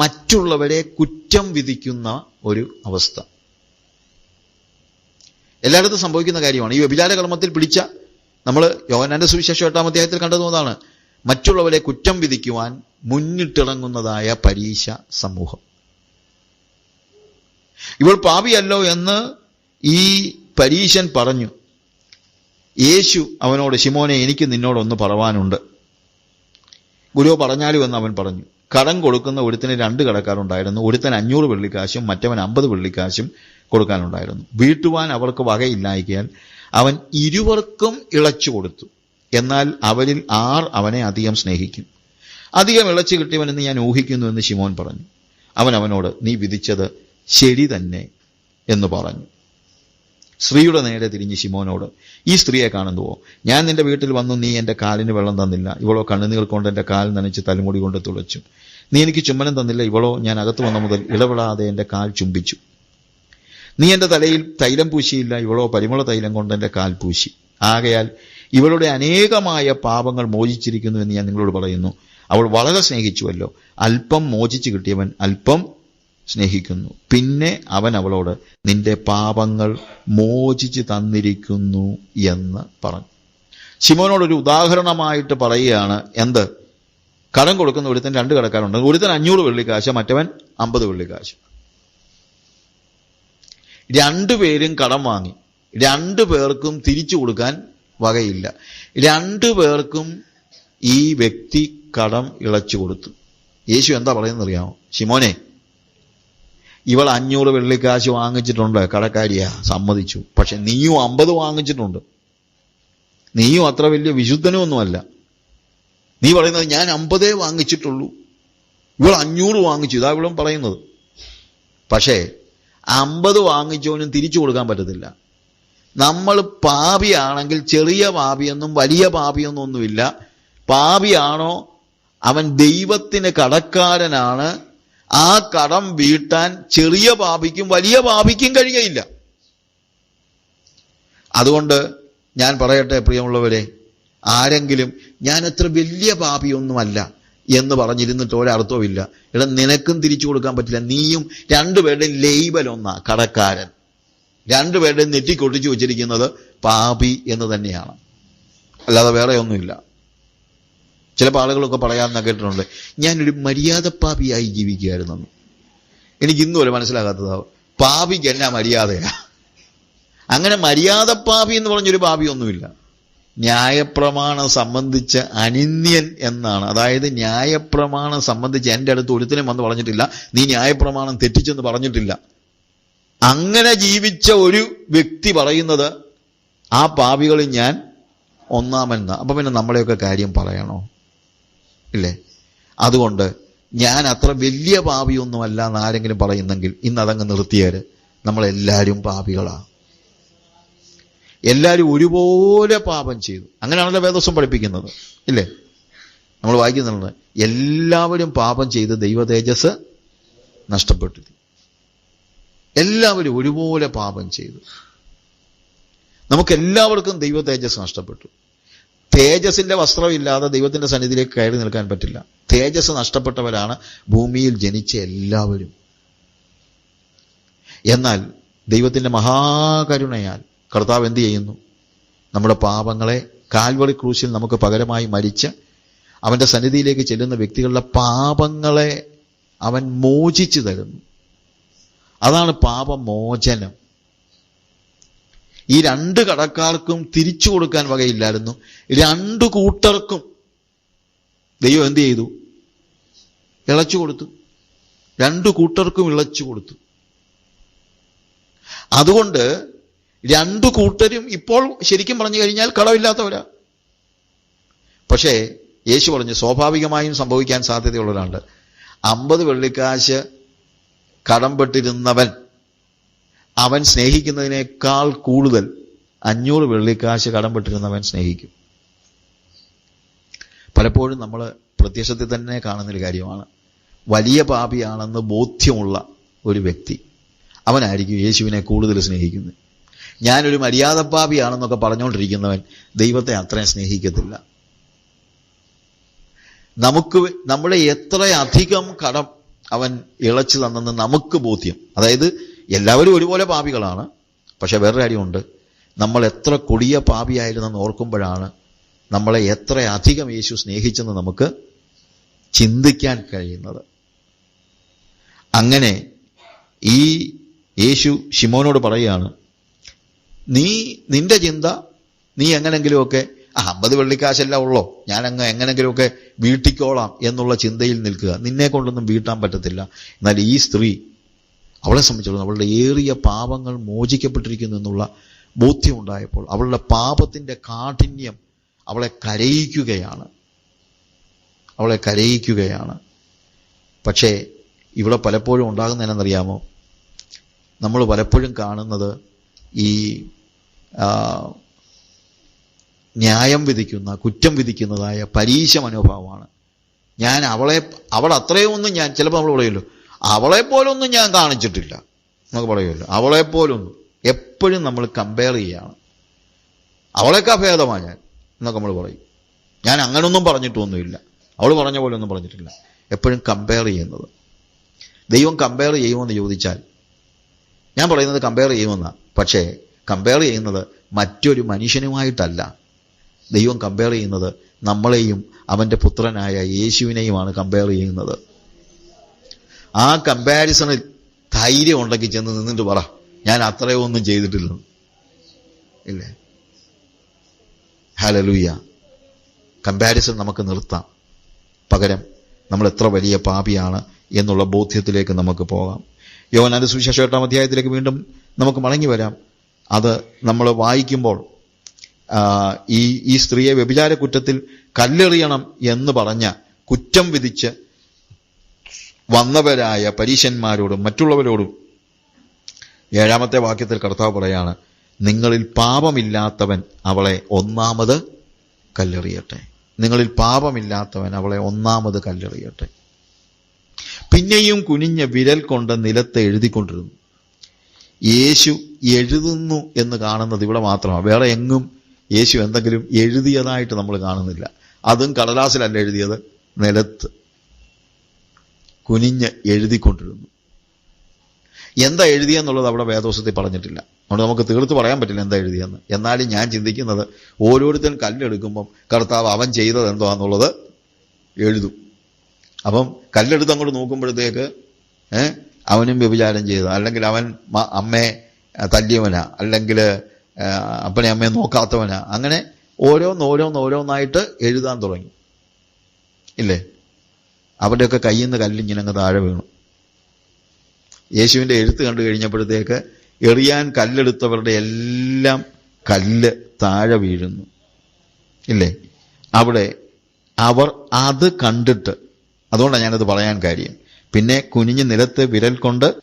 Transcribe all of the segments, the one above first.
മറ്റുള്ളവരെ കുറ്റം വിധിക്കുന്ന ഒരു അവസ്ഥ. എല്ലായിടത്തും സംഭവിക്കുന്ന കാര്യമാണ്. ഈ വ്യഭിചാര കർമ്മത്തിൽ പിടിച്ച നമ്മൾ യോഹനാന്റെ സുവിശേഷം എട്ടാം അധ്യായത്തിൽ കണ്ടതുകൊണ്ടാണ് മറ്റുള്ളവരെ കുറ്റം വിധിക്കുവാൻ മുന്നിട്ടിറങ്ങുന്നതായ പരീശ സമൂഹം. ഇവൾ പാപിയല്ലോ എന്ന് ഈ പരീശൻ പറഞ്ഞു. യേശു അവനോട് ശിമോനെ എനിക്ക് നിന്നോടൊന്ന് പറവാനുണ്ട്. ഗുരു പറഞ്ഞാലും എന്ന് അവൻ പറഞ്ഞു. കടം കൊടുക്കുന്ന ഒരുത്തിന് രണ്ട് കടക്കാരുണ്ടായിരുന്നു. ഒരുത്തൻ അഞ്ഞൂറ് വെള്ളിക്കാശും മറ്റവൻ അമ്പത് വെള്ളിക്കാശും കൊടുക്കാനുണ്ടായിരുന്നു. വീട്ടുവാൻ അവർക്ക് വകയില്ലായിക്കാൻ അവൻ ഇരുവർക്കും ഇളച്ചു കൊടുത്തു. എന്നാൽ അവരിൽ ആർ അവനെ അധികം സ്നേഹിക്കും. അധികം ഇളച്ചു കിട്ടിയവനെന്ന് ഞാൻ ഊഹിക്കുന്നു എന്ന് ശിമോൻ പറഞ്ഞു. അവൻ അവനോട് നീ വിധിച്ചത് ശരി തന്നെ എന്ന് പറഞ്ഞു. സ്ത്രീയുടെ നേരെ തിരിഞ്ഞ് ശിമോനോട് ഈ സ്ത്രീയെ കാണുന്നുവോ? ഞാൻ നിന്റെ വീട്ടിൽ വന്നു നീ എന്റെ കാലിന് വെള്ളം തന്നില്ല. ഇവളോ കണ്ണുനീർ കൊണ്ട് എന്റെ കാൽ നനച്ച് തലമുടി കൊണ്ട് തുളച്ചു. നീ എനിക്ക് ചുമ്മനം തന്നില്ല ഇവളോ ഞാൻ അകത്ത് വന്ന മുതൽ ഇടപെടാതെ എന്റെ കാൽ ചുംബിച്ചു. നീ എന്റെ തലയിൽ തൈലം പൂശിയില്ല ഇവളോ പരിമള തൈലം കൊണ്ട് എന്റെ കാൽ പൂശി. ആകയാൽ ഇവളുടെ അനേകമായ പാപങ്ങൾ മോചിച്ചിരിക്കുന്നു എന്ന് ഞാൻ നിങ്ങളോട് പറയുന്നു. അവൾ വളരെ സ്നേഹിച്ചുവല്ലോ. അല്പം മോചിച്ചു കിട്ടിയവൻ അല്പം സ്നേഹിക്കുന്നു. പിന്നെ അവൻ അവളോട് നിന്റെ പാപങ്ങൾ മോചിച്ച് തന്നിരിക്കുന്നു എന്ന് പറഞ്ഞു. ശിമോനോടൊരു ഉദാഹരണമായിട്ട് പറയുകയാണ് എന്ത്? കടം കൊടുക്കുന്ന ഒരുത്തൻ രണ്ട് കടക്കാരുണ്ട്. ഒരുത്തൻ അഞ്ഞൂറ് വെള്ളിക്കാശ് മറ്റവൻ അമ്പത് വെള്ളിക്കാശ്. രണ്ടുപേരും കടം വാങ്ങി. രണ്ടു പേർക്കും തിരിച്ചു കൊടുക്കാൻ വകയില്ല. രണ്ടു പേർക്കും ഈ വ്യക്തി കടം ഇളച്ചു കൊടുത്തു. യേശു എന്താ പറയുന്നത് അറിയാമോ ശിമോനെ ഇവൾ അഞ്ഞൂറ് വെള്ളിക്കാശ് വാങ്ങിച്ചിട്ടുണ്ട് കടക്കാരിയാ സമ്മതിച്ചു. പക്ഷെ നീയും അമ്പത് വാങ്ങിച്ചിട്ടുണ്ട്. നീയും അത്ര വലിയ വിശുദ്ധനൊന്നുമല്ല നീ പറയുന്നത് ഞാൻ അമ്പതേ വാങ്ങിച്ചിട്ടുള്ളൂ. ഇവൾ അഞ്ഞൂറ് വാങ്ങിച്ചു ഇതാ ഇവളും പറയുന്നത്. പക്ഷേ അമ്പത് വാങ്ങിച്ചവനും തിരിച്ചു കൊടുക്കാൻ പറ്റത്തില്ല. നമ്മൾ പാപിയാണെങ്കിൽ ചെറിയ പാപിയൊന്നും വലിയ പാപിയൊന്നും ഒന്നുമില്ല. പാപിയാണോ? അവൻ ദൈവത്തിന് കടക്കാരനാണ്. ആ കടം വീട്ടാൻ ചെറിയ പാപിക്കും വലിയ പാപിക്കും കഴിയയില്ല അതുകൊണ്ട് ഞാൻ പറയട്ടെ പ്രിയമുള്ളവരെ ആരെങ്കിലും ഞാൻ അത്ര വലിയ പാപിയൊന്നുമല്ല എന്ന് പറഞ്ഞിരുന്നിട്ട് ഒരർത്ഥവുമില്ല എടാ നിനക്കും തിരിച്ചു കൊടുക്കാൻ പറ്റില്ല. നീയും രണ്ടുപേരുടെയും ലേബൽ ഒന്നാ കടക്കാരൻ. രണ്ടുപേരുടെയും നെറ്റിക്കൊട്ടിച്ചു വെച്ചിരിക്കുന്നത് പാപി എന്ന് തന്നെയാണ്. അല്ലാതെ വേറെ ഒന്നുമില്ല ചില ആളുകളൊക്കെ പറയാമെന്ന് കേട്ടിട്ടുണ്ട് ഞാനൊരു മര്യാദ പാപിയായി ജീവിക്കുകയായിരുന്നു എനിക്ക് ഇന്നും ഒരു മനസ്സിലാകാത്തതാ പാപിക്ക് എന്നാ മര്യാദയാ? അങ്ങനെ മര്യാദ പാപി എന്ന് പറഞ്ഞൊരു പാപിയൊന്നുമില്ല. ന്യായപ്രമാണം സംബന്ധിച്ച് അനിന്യൻ എന്നാണ്. അതായത് ന്യായപ്രമാണം സംബന്ധിച്ച് എന്റെ അടുത്ത് ഒരുത്തിനും വന്ന് പറഞ്ഞിട്ടില്ല. നീ ന്യായപ്രമാണം തെറ്റിച്ചെന്ന് പറഞ്ഞിട്ടില്ല. അങ്ങനെ ജീവിച്ച ഒരു വ്യക്തി പറയുന്നത് ആ പാപികളിൽ ഞാൻ ഒന്നാമെന്ന അപ്പം പിന്നെ നമ്മളെയൊക്കെ കാര്യം പറയണോ? ഇല്ലേ? അതുകൊണ്ട് ഞാൻ അത്ര വലിയ പാപിയൊന്നുമല്ല എന്ന് ആരെങ്കിലും പറയുന്നെങ്കിൽ ഇന്ന് അതങ്ങ് നിർത്തിയാൽ നമ്മളെല്ലാവരും പാപികളാണ് എല്ലാവരും ഒരുപോലെ പാപം ചെയ്തു. അങ്ങനെയാണല്ലോ വേദോസം പഠിപ്പിക്കുന്നത്. ഇല്ലേ? നമ്മൾ വായിക്കുന്നുണ്ട്. എല്ലാവരും പാപം ചെയ്ത് ദൈവ തേജസ് നഷ്ടപ്പെട്ടു. എല്ലാവരും ഒരുപോലെ പാപം ചെയ്തു. നമുക്ക് എല്ലാവർക്കും ദൈവ തേജസ് നഷ്ടപ്പെട്ടു. തേജസിന്റെ വസ്ത്രമില്ലാതെ ദൈവത്തിന്റെ സന്നിധിയിലേക്ക് കയറി നിൽക്കാൻ പറ്റില്ല. തേജസ് നഷ്ടപ്പെട്ടവരാണ് ഭൂമിയിൽ ജനിച്ച എല്ലാവരും. എന്നാൽ ദൈവത്തിന്റെ മഹാകരുണയാൽ കർത്താവ് എന്ത് ചെയ്യുന്നു? നമ്മുടെ പാപങ്ങളെ കാൽവറി ക്രൂശിൽ നമുക്ക് പകരമായി മരിച്ച് അവന്റെ സന്നിധിയിലേക്ക് ചെല്ലുന്ന വ്യക്തികളുടെ പാപങ്ങളെ അവൻ മോചിച്ചു തരുന്നു. അതാണ് പാപമോചനം. ഈ രണ്ട് കടക്കാർക്കും തിരിച്ചു കൊടുക്കാൻ വകയില്ലായിരുന്നു. രണ്ട് കൂട്ടർക്കും ദൈവം എന്ത് ചെയ്തു? ഇളച്ചു കൊടുത്തു. രണ്ടു കൂട്ടർക്കും ഇളച്ചു കൊടുത്തു. അതുകൊണ്ട് രണ്ടു കൂട്ടരും ഇപ്പോൾ ശരിക്കും പറഞ്ഞു കഴിഞ്ഞാൽ കടമില്ലാത്തവരാ. പക്ഷേ യേശു പറഞ്ഞു സ്വാഭാവികമായും സംഭവിക്കാൻ സാധ്യതയുള്ളവരാണ്ട് അമ്പത് വെള്ളിക്കാശ് കടംപെട്ടിരുന്നവൻ അവൻ സ്നേഹിക്കുന്നതിനേക്കാൾ കൂടുതൽ അഞ്ഞൂറ് വെള്ളിക്കാശ് കടംപെട്ടിരുന്നവൻ സ്നേഹിക്കും. പലപ്പോഴും നമ്മൾ പ്രത്യക്ഷത്തിൽ തന്നെ കാണുന്നൊരു കാര്യമാണ്. വലിയ പാപിയാണെന്ന് ബോധ്യമുള്ള ഒരു വ്യക്തി അവനായിരിക്കും യേശുവിനെ കൂടുതൽ സ്നേഹിക്കുന്നത്. ഞാനൊരു മര്യാദപ്പാപിയാണെന്നൊക്കെ പറഞ്ഞുകൊണ്ടിരിക്കുന്നവൻ ദൈവത്തെ അത്രയും സ്നേഹിക്കത്തില്ല. നമുക്ക് നമ്മുടെ എത്ര അധികം കടം അവൻ ഇളച്ചു തന്നെന്ന് നമുക്ക് ബോധ്യം. അതായത് എല്ലാവരും ഒരുപോലെ പാപികളാണ്. പക്ഷെ വേറൊരു കാര്യമുണ്ട്. നമ്മൾ എത്ര കൊടിയ പാപിയായിരുന്നെന്ന് ഓർക്കുമ്പോഴാണ് നമ്മളെ എത്ര അധികം യേശു സ്നേഹിച്ചെന്ന് നമുക്ക് ചിന്തിക്കാൻ കഴിയുന്നത്. അങ്ങനെ ഈ യേശു ഷിമോനോട് പറയുകയാണ് നീ നിന്റെ ചിന്ത നീ എങ്ങനെങ്കിലുമൊക്കെ ആ അമ്പത് വെള്ളിക്കാശല്ല ഉള്ളോ ഞാൻ അങ്ങ് എങ്ങനെങ്കിലുമൊക്കെ വീട്ടിക്കോളാം എന്നുള്ള ചിന്തയിൽ നിൽക്കുക. നിന്നെ കൊണ്ടൊന്നും വീട്ടാൻ പറ്റത്തില്ല. എന്നാൽ ഈ സ്ത്രീ അവളെ സംബന്ധിച്ചിടത്തോളം അവളുടെ ഏറിയ പാപങ്ങൾ മോചിക്കപ്പെട്ടിരിക്കുന്നു എന്നുള്ള ബോധ്യമുണ്ടായപ്പോൾ അവളുടെ പാപത്തിന്റെ കാഠിന്യം അവളെ കരയിക്കുകയാണ്. അവളെ കരയിക്കുകയാണ്. പക്ഷേ ഇവിടെ പലപ്പോഴും ഉണ്ടാകുന്ന എന്നറിയാമോ നമ്മൾ പലപ്പോഴും കാണുന്നത് ഈ ന്യായം വിധിക്കുന്ന കുറ്റം വിധിക്കുന്നതായ പരീശ മനോഭാവമാണ് ഞാൻ അവളെ അവൾ ഞാൻ ചിലപ്പോൾ നമ്മൾ പറയുമല്ലോ അവളെ പോലൊന്നും ഞാൻ കാണിച്ചിട്ടില്ല. എന്നൊക്കെ പറയുമല്ലോ. അവളെ പോലൊന്നും എപ്പോഴും നമ്മൾ കമ്പയർ ചെയ്യുകയാണ് അവളെക്കാ ഭേദമാണ് ഞാൻ. എന്നൊക്കെ നമ്മൾ പറയും. ഞാൻ അങ്ങനൊന്നും പറഞ്ഞിട്ടൊന്നുമില്ല. അവൾ പറഞ്ഞ പോലെ ഒന്നും പറഞ്ഞിട്ടില്ല. എപ്പോഴും കമ്പയർ ചെയ്യുന്നത്. ദൈവം കമ്പയർ ചെയ്യുമെന്ന് ചോദിച്ചാൽ ഞാൻ പറയുന്നത് കമ്പയർ ചെയ്യുമെന്നാണ് പക്ഷേ കമ്പയർ ചെയ്യുന്നത് മറ്റൊരു മനുഷ്യനുമായിട്ടല്ല. ദൈവം കമ്പയർ ചെയ്യുന്നത് നമ്മളെയും അവന്റെ പുത്രനായ യേശുവിനെയുമാണ് കമ്പയർ ചെയ്യുന്നത്. ആ കമ്പാരിസണിൽ ധൈര്യം ഉണ്ടെങ്കിൽ ചെന്ന് നിന്നിട്ട് പറ. ഞാൻ അത്രയോ ഒന്നും ചെയ്തിട്ടില്ല. ഇല്ലേ? ഹലലൂയ കമ്പാരിസൺ നമുക്ക് നിർത്താം. പകരം നമ്മൾ എത്ര വലിയ പാപിയാണ് എന്നുള്ള ബോധ്യത്തിലേക്ക് നമുക്ക് പോകാം. യോനാന്റെ സുവിശേഷം എട്ടാം അധ്യായത്തിലേക്ക് വീണ്ടും നമുക്ക് മടങ്ങി വരാം. അത് നമ്മൾ വായിക്കുമ്പോൾ ഈ ഈ സ്ത്രീയെ വ്യഭിചാര കുറ്റത്തിൽ കല്ലെറിയണം എന്ന് പറഞ്ഞ കുറ്റം വിധിച്ച് വന്നവരായ പരീശന്മാരോടും മറ്റുള്ളവരോടും ഏഴാമത്തെ വാക്യത്തിൽ കർത്താവ് പറയാണ് നിങ്ങളിൽ പാപമില്ലാത്തവൻ അവളെ ഒന്നാമത് കല്ലെറിയട്ടെ. നിങ്ങളിൽ പാപമില്ലാത്തവൻ അവളെ ഒന്നാമത് കല്ലെറിയട്ടെ. പിന്നെയും കുനിഞ്ഞ വിരൽ കൊണ്ട് നിലത്ത് എഴുതിക്കൊണ്ടിരുന്നു. യേശു എഴുതുന്നു എന്ന് കാണുന്നത് ഇവിടെ മാത്രമാണ്. വേറെ എങ്ങും യേശു എന്തെങ്കിലും എഴുതിയതായിട്ട് നമ്മൾ കാണുന്നില്ല. അതും കടലാസിലല്ല എഴുതിയത് നിലത്ത്. കുനിഞ്ഞ് എഴുതിക്കൊണ്ടിരുന്നു. എന്താ എഴുതിയെന്നുള്ളത് അവിടെ വേദോസത്തിൽ പറഞ്ഞിട്ടില്ല. അതുകൊണ്ട് നമുക്ക് തീർത്ത് പറയാൻ പറ്റില്ല എന്താ എഴുതിയെന്ന്. എന്നാലും ഞാൻ ചിന്തിക്കുന്നത് ഓരോരുത്തരും കല്ലെടുക്കുമ്പം കർത്താവ് അവൻ ചെയ്തത് എന്തോ എന്നുള്ളത് എഴുതും. അപ്പം കല്ലെടുത്ത് അങ്ങോട്ട് നോക്കുമ്പോഴത്തേക്ക് അവനും വ്യഭിചാരം ചെയ്തു. അല്ലെങ്കിൽ അവൻ അമ്മയെ തല്ലിയവനാ. അല്ലെങ്കിൽ അപ്പനെ അമ്മയെ നോക്കാത്തവനാ. അങ്ങനെ ഓരോന്ന് ഓരോന്ന് ഓരോന്നായിട്ട് എഴുതാൻ തുടങ്ങി. ഇല്ലേ? അവരുടെയൊക്കെ കയ്യിൽ നിന്ന് കല്ലിങ്ങനെ അങ്ങ് താഴെ വീണു. യേശുവിന്റെ എഴുത്ത് കണ്ടു കഴിഞ്ഞപ്പോഴത്തേക്ക് എറിയാൻ കല്ലെടുത്തവരുടെ എല്ലാം കല്ല് താഴെ വീഴുന്നു. ഇല്ലേ? അവിടെ അവർ അത് കണ്ടിട്ട് അതുകൊണ്ടാണ് ഞാനത് പറയാൻ കാര്യം. പിന്നെ കുനിഞ്ഞ് നിലത്ത് വിരൽ കൊണ്ട്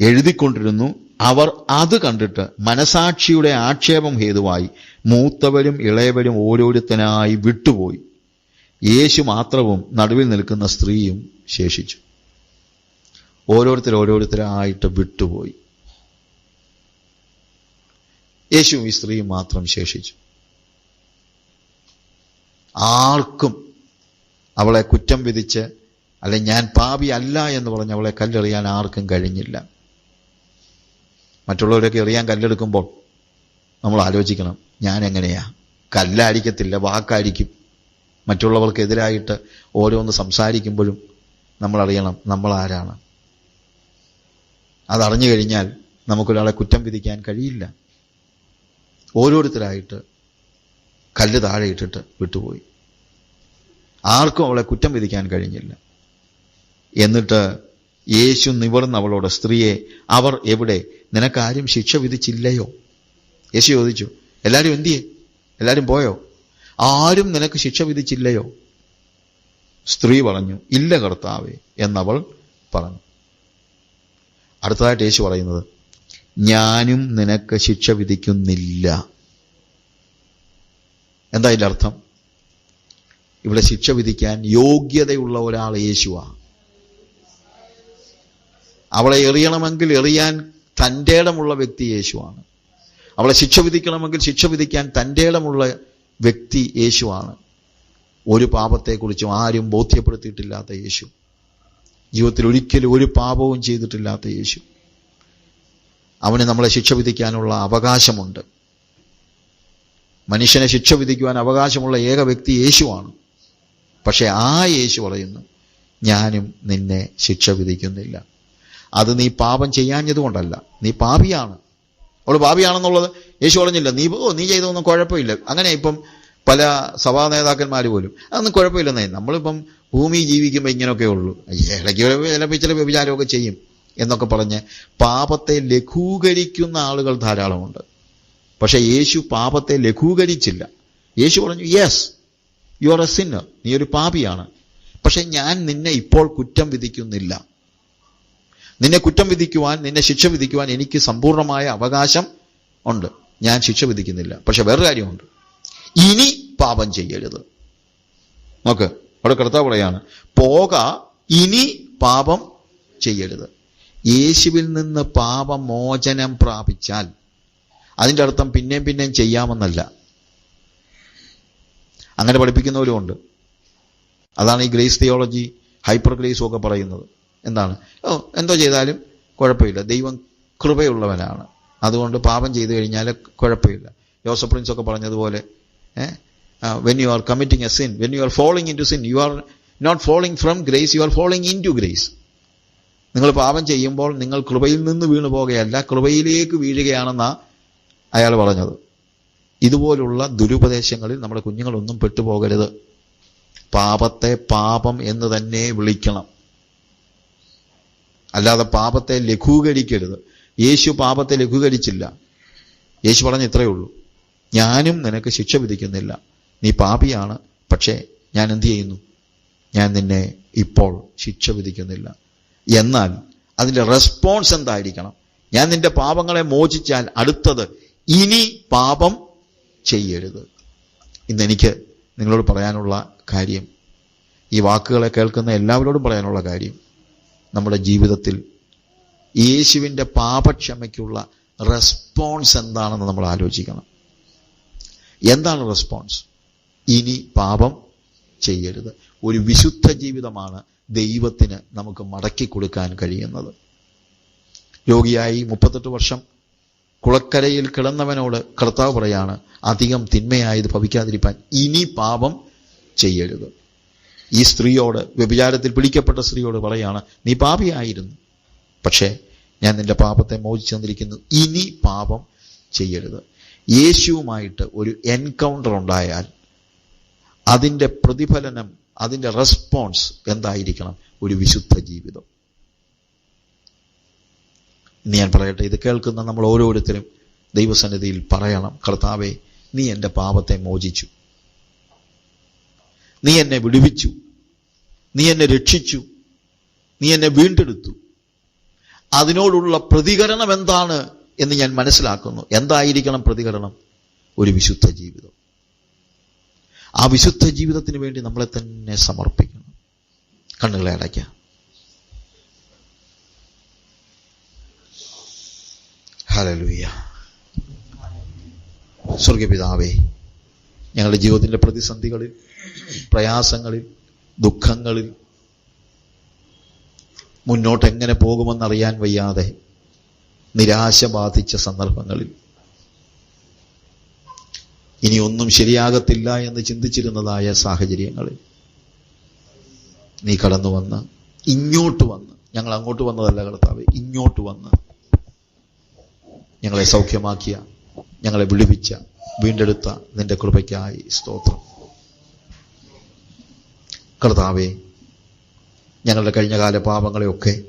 എഴുതിക്കൊണ്ടിരുന്നു അവർ അത് കണ്ടിട്ട് മനസാക്ഷിയുടെ ആക്ഷേപം ഹേതുവായി മൂത്തവരും ഇളയവരും ഓരോരുത്തനായി വിട്ടുപോയി. യേശു മാത്രവും നടുവിൽ നിൽക്കുന്ന സ്ത്രീയും ശേഷിച്ചു. ഓരോരുത്തർ ഓരോരുത്തരായിട്ട് വിട്ടുപോയി. യേശു ഈ സ്ത്രീയും മാത്രം ശേഷിച്ചു. ആർക്കും അവളെ കുറ്റം വിധിച്ച് അല്ലെ ഞാൻ പാപി അല്ല എന്ന് പറഞ്ഞ് അവളെ കല്ലെറിയാൻ ആർക്കും കഴിഞ്ഞില്ല. മറ്റുള്ളവരൊക്കെ എറിയാൻ കല്ലെടുക്കുമ്പോൾ നമ്മൾ ആലോചിക്കണം ഞാൻ എങ്ങനെയാ? കല്ലായിരിക്കത്തില്ല വാക്കായിരിക്കും. മറ്റുള്ളവർക്കെതിരായിട്ട് ഓരോന്ന് സംസാരിക്കുമ്പോഴും നമ്മൾ അറിയണം നമ്മൾ ആരാണ് അതറിഞ്ഞു കഴിഞ്ഞാൽ നമുക്കൊരാളെ കുറ്റം വിധിക്കാൻ കഴിയില്ല. ഓരോരുത്തരായിട്ട് കല്ല് താഴെ ഇട്ടിട്ട് വിട്ടുപോയി. ആർക്കും അവളെ കുറ്റം വിധിക്കാൻ കഴിഞ്ഞില്ല. എന്നിട്ട് യേശു നിവർന്ന് അവളോട് സ്ത്രീയെ അവർ എവിടെ? നിനക്കാരും ശിക്ഷ വിധിച്ചില്ലയോ? യേശു ചോദിച്ചു എല്ലാവരും എന്തിയേ? എല്ലാവരും പോയോ? ആരും നിനക്ക് ശിക്ഷ വിധിച്ചില്ലയോ? സ്ത്രീ പറഞ്ഞു ഇല്ല കർത്താവേ എന്നവൾ പറഞ്ഞു. അടുത്തതായിട്ട് യേശു പറയുന്നത് ഞാനും നിനക്ക് ശിക്ഷ വിധിക്കുന്നില്ല. എന്താ ഇതിന്റെ അർത്ഥം? ഇവിടെ ശിക്ഷ വിധിക്കാൻ യോഗ്യതയുള്ള ഒരാൾ യേശുവാ. അവളെ എറിയണമെങ്കിൽ എറിയാൻ തന്റെ ഇടമുള്ള വ്യക്തി യേശുവാണ്. അവളെ ശിക്ഷ വിധിക്കണമെങ്കിൽ ശിക്ഷ വിധിക്കാൻ തന്റെ ഇടമുള്ള വ്യക്തി യേശുവാണ്. ഒരു പാപത്തെക്കുറിച്ചും ആരും ബോധ്യപ്പെടുത്തിയിട്ടില്ലാത്ത യേശു. ജീവിതത്തിൽ ഒരിക്കലും ഒരു പാപവും ചെയ്തിട്ടില്ലാത്ത യേശു. അവന് നമ്മളെ ശിക്ഷ വിധിക്കാനുള്ള അവകാശമുണ്ട്. മനുഷ്യനെ ശിക്ഷ വിധിക്കുവാൻ അവകാശമുള്ള ഏക വ്യക്തി യേശുവാണ്. പക്ഷെ ആ യേശു പറയുന്നു ഞാനും നിന്നെ ശിക്ഷ വിധിക്കുന്നില്ല. അത് നീ പാപം ചെയ്യാഞ്ഞതുകൊണ്ടല്ല. നീ പാപിയാണ്. അവൾ പാപിയാണെന്നുള്ളത് യേശു പറഞ്ഞില്ല നീ ഓ നീ ചെയ്തൊന്നും കുഴപ്പമില്ല. അങ്ങനെ ഇപ്പം പല സഭാ നേതാക്കന്മാർ പോലും അതൊന്നും കുഴപ്പമില്ലെന്നേ നമ്മളിപ്പം ഭൂമി ജീവിക്കുമ്പോൾ ഇങ്ങനെയൊക്കെ ഉള്ളൂ. ഇടയ്ക്ക് ചിലപ്പോൾ ചില വ്യഭിചാരമൊക്കെ ചെയ്യും എന്നൊക്കെ പറഞ്ഞ് പാപത്തെ ലഘൂകരിക്കുന്ന ആളുകൾ ധാരാളമുണ്ട്. പക്ഷേ യേശു പാപത്തെ ലഘൂകരിച്ചില്ല. യേശു പറഞ്ഞു yes you are a sinner നീ ഒരു പാപിയാണ്. പക്ഷെ ഞാൻ നിന്നെ ഇപ്പോൾ കുറ്റം വിധിക്കുന്നില്ല. നിന്നെ കുറ്റം വിധിക്കുവാൻ നിന്നെ ശിക്ഷ വിധിക്കുവാൻ എനിക്ക് സമ്പൂർണമായ അവകാശം ഉണ്ട്. ഞാൻ ശിക്ഷ വിധിക്കുന്നില്ല. പക്ഷെ വേറൊരു കാര്യമുണ്ട്. ഇനി പാപം ചെയ്യരുത്. നോക്ക് അവിടെ കർത്താവ് പറയാണ് പോക ഇനി പാപം ചെയ്യരുത്. യേശുവിൽ നിന്ന് പാപമോചനം പ്രാപിച്ചാൽ അതിന്റെ അർത്ഥം പിന്നെയും പിന്നെയും ചെയ്യാമെന്നല്ല. അങ്ങനെ പഠിപ്പിക്കുന്നവരും ഉണ്ട്. അതാണ് ഈ ഗ്രേസ് തിയോളജി ഹൈപ്പർ ഗ്രേസും ഒക്കെ പറയുന്നത്. എന്താണ്? ഓ എന്തോ ചെയ്താലും കുഴപ്പമില്ല. ദൈവം കൃപയുള്ളവനാണ്. അതുകൊണ്ട് പാപം ചെയ്തു കഴിഞ്ഞാൽ കുഴപ്പമില്ല. ജോസഫ് പ്രിൻസ് ഒക്കെ പറഞ്ഞതുപോലെ when you are committing a sin when you are following into sin you are not following from grace you are following into grace നിങ്ങൾ പാപം ചെയ്യുമ്പോൾ നിങ്ങൾ കൃപയിൽ നിന്ന് വീണു പോകുകയല്ല കൃപയിലേക്ക് വീഴുകയാണെന്നാ അയാൾ പറഞ്ഞത്. ഇതുപോലുള്ള ദുരുപദേശങ്ങളിൽ നമ്മുടെ കുഞ്ഞുങ്ങളൊന്നും പെട്ടുപോകരുത്. പാപത്തെ പാപം എന്ന് തന്നെ വിളിക്കണം. അല്ലാതെ പാപത്തെ ലഘൂകരിക്കരുത്. യേശു പാപത്തെ ലഘൂകരിച്ചില്ല. യേശു പറഞ്ഞ ഇത്രയേ ഉള്ളൂ. ഞാനും നിനക്ക് ശിക്ഷ വിധിക്കുന്നില്ല. നീ പാപിയാണ് പക്ഷേ ഞാൻ എന്തു ചെയ്യുന്നു? ഞാൻ നിന്നെ ഇപ്പോൾ ശിക്ഷ വിധിക്കുന്നില്ല. എന്നാൽ അതിന്റെ റെസ്പോൺസ് എന്തായിരിക്കണം? ഞാൻ നിന്റെ പാപങ്ങളെ മോചിച്ചാൽ അടുത്തത് ഇനി പാപം ചെയ്യരുത്. ഇന്നെനിക്ക് നിങ്ങളോട് പറയാനുള്ള കാര്യം ഈ വാക്കുകളെ കേൾക്കുന്ന എല്ലാവരോടും പറയാനുള്ള കാര്യം നമ്മുടെ ജീവിതത്തിൽ യേശുവിന്റെ പാപക്ഷമയ്ക്കുള്ള റെസ്പോൺസ് എന്താണെന്ന് നമ്മൾ ആലോചിക്കണം. എന്താണ് റെസ്പോൺസ്? ഇനി പാപം ചെയ്യരുത്. ഒരു വിശുദ്ധ ജീവിതമാണ് ദൈവത്തിന് നമുക്ക് മടക്കി കൊടുക്കാൻ കഴിയുന്നത്. രോഗിയായി മുപ്പത്തെട്ട് വർഷം കുളക്കരയിൽ കിടന്നവനോട് കർത്താവ് പറയാണ് അധികം തിന്മയായത് ഭവിക്കാതിരിക്കാൻ ഇനി പാപം ചെയ്യരുത്. ഈ സ്ത്രീയോട് വ്യഭിചാരത്തിൽ പിടിക്കപ്പെട്ട സ്ത്രീയോട് പറയാണ് നീ പാപിയായിരുന്നു. പക്ഷേ ഞാൻ നിന്റെ പാപത്തെ മോചിച്ചു തന്നിരിക്കുന്നു. ഇനി പാപം ചെയ്യരുത്. യേശുവുമായിട്ട് ഒരു എൻകൗണ്ടർ ഉണ്ടായാൽ അതിന്റെ പ്രതിഫലനം അതിന്റെ റെസ്പോൺസ് എന്തായിരിക്കണം? ഒരു വിശുദ്ധ ജീവിതം. ഇന്ന് ഞാൻ പറയട്ടെ ഇത് കേൾക്കുന്ന നമ്മൾ ഓരോരുത്തരും ദൈവസന്നിധിയിൽ പറയണം കർത്താവെ നീ എന്റെ പാപത്തെ മോചിച്ചു. നീ എന്നെ വിടുവിച്ചു. നീ എന്നെ രക്ഷിച്ചു. നീ എന്നെ വീണ്ടെടുത്തു. അതിനോടുള്ള പ്രതികരണം എന്താണ് എന്ന് ഞാൻ മനസ്സിലാക്കുന്നു. എന്തായിരിക്കണം പ്രതികരണം? ഒരു വിശുദ്ധ ജീവിതം. ആ വിശുദ്ധ ജീവിതത്തിന് വേണ്ടി നമ്മളെ തന്നെ സമർപ്പിക്കണം. കണ്ണുകളെ അടയ്ക്കാം. ഹലലുയ സ്വർഗപിതാവേ ഞങ്ങളുടെ ജീവിതത്തിന്റെ പ്രതിസന്ധികളിൽ പ്രയാസങ്ങളിൽ ദുഃഖങ്ങളിൽ മുന്നോട്ട് എങ്ങനെ പോകുമെന്നറിയാൻ വയ്യാതെ നിരാശ ബാധിച്ച സന്ദർഭങ്ങളിൽ. ഇനി ഒന്നും ശരിയാകത്തില്ല എന്ന് ചിന്തിച്ചിരുന്നതായ സാഹചര്യങ്ങളിൽ നീ കടന്നു വന്ന് ഇങ്ങോട്ട് വന്ന് ഞങ്ങൾ അങ്ങോട്ട് വന്നതല്ല കർത്താവ് ഇങ്ങോട്ട് വന്ന് ഞങ്ങളെ സൗഖ്യമാക്കിയ ഞങ്ങളെ വിളിപ്പിച്ച വീണ്ടെടുത്ത നിന്റെ കൃപയ്ക്കായി സ്തോത്രം. കർത്താവെ ഞങ്ങളുടെ കഴിഞ്ഞകാല പാപങ്ങളെയൊക്കെ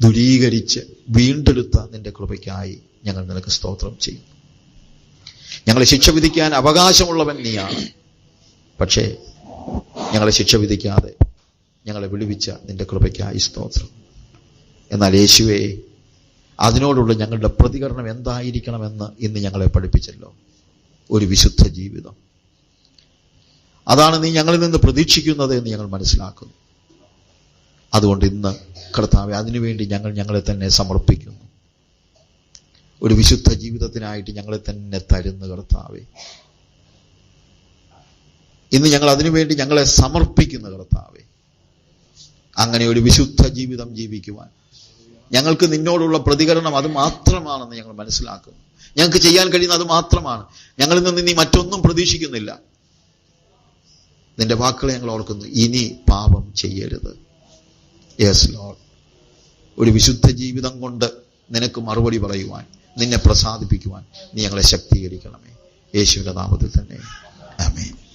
ദുരീകരിച്ച് വീണ്ടെടുത്ത നിന്റെ കൃപയ്ക്കായി ഞങ്ങൾ നിനക്ക് സ്തോത്രം ചെയ്യും. ഞങ്ങളെ ശിക്ഷ വിധിക്കാൻ അവകാശമുള്ളവൻ നീയാണ്. പക്ഷേ ഞങ്ങളെ ശിക്ഷ വിധിക്കാതെ ഞങ്ങളെ വിളിവിച്ച നിന്റെ കൃപയ്ക്കായി സ്തോത്രം. എന്നാൽ യേശുവെ അതിനോടുള്ള ഞങ്ങളുടെ പ്രതികരണം എന്തായിരിക്കണമെന്ന് ഇന്ന് ഞങ്ങളെ പഠിപ്പിച്ചല്ലോ. ഒരു വിശുദ്ധ ജീവിതം. അതാണ് നീ ഞങ്ങളിൽ നിന്ന് പ്രതീക്ഷിക്കുന്നത് എന്ന് ഞങ്ങൾ മനസ്സിലാക്കുന്നു. അതുകൊണ്ട് ഇന്ന് കർത്താവെ അതിനുവേണ്ടി ഞങ്ങൾ ഞങ്ങളെ തന്നെ സമർപ്പിക്കുന്നു. ഒരു വിശുദ്ധ ജീവിതത്തിനായിട്ട് ഞങ്ങളെ തന്നെ തരുന്ന കർത്താവെ. ഇന്ന് ഞങ്ങൾ അതിനുവേണ്ടി ഞങ്ങളെ സമർപ്പിക്കുന്ന കർത്താവെ. അങ്ങനെ ഒരു വിശുദ്ധ ജീവിതം ജീവിക്കുവാൻ. ഞങ്ങൾക്ക് നിന്നോടുള്ള പ്രതികരണം അത് മാത്രമാണെന്ന് ഞങ്ങൾ മനസ്സിലാക്കുന്നു. ഞങ്ങൾക്ക് ചെയ്യാൻ കഴിയുന്ന അത് മാത്രമാണ്. ഞങ്ങളിൽ നിന്ന് നീ മറ്റൊന്നും പ്രതീക്ഷിക്കുന്നില്ല. നിന്റെ വാക്കുകളെ ഞങ്ങൾ ഓർക്കുന്നു. ഇനി പാപം ചെയ്യരുത്. യെസ് ലോഡ് ഒരു വിശുദ്ധ ജീവിതം കൊണ്ട് നിനക്ക് മറുപടി പറയുവാൻ നിന്നെ പ്രസാദിപ്പിക്കുവാൻ നീ ഞങ്ങളെ ശക്തീകരിക്കണമേ. യേശുവിന്റെ നാമത്തിൽ തന്നെ. ആമേൻ